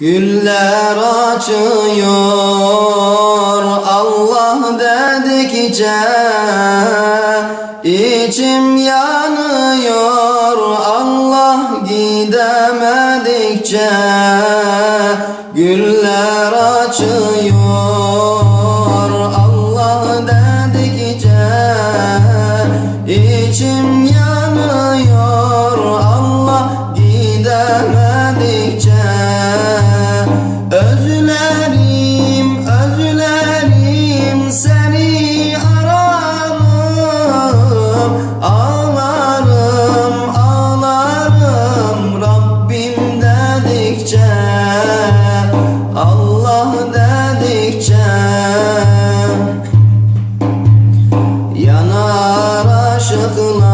Güller açıyor Allah dedikçe içim yanıyor Allah gidemedikçe. Güller açıyor Allah dedikçe içim yanıyor Allah gidemedikçe dedikçe Allah dedikçe Yanar aşkına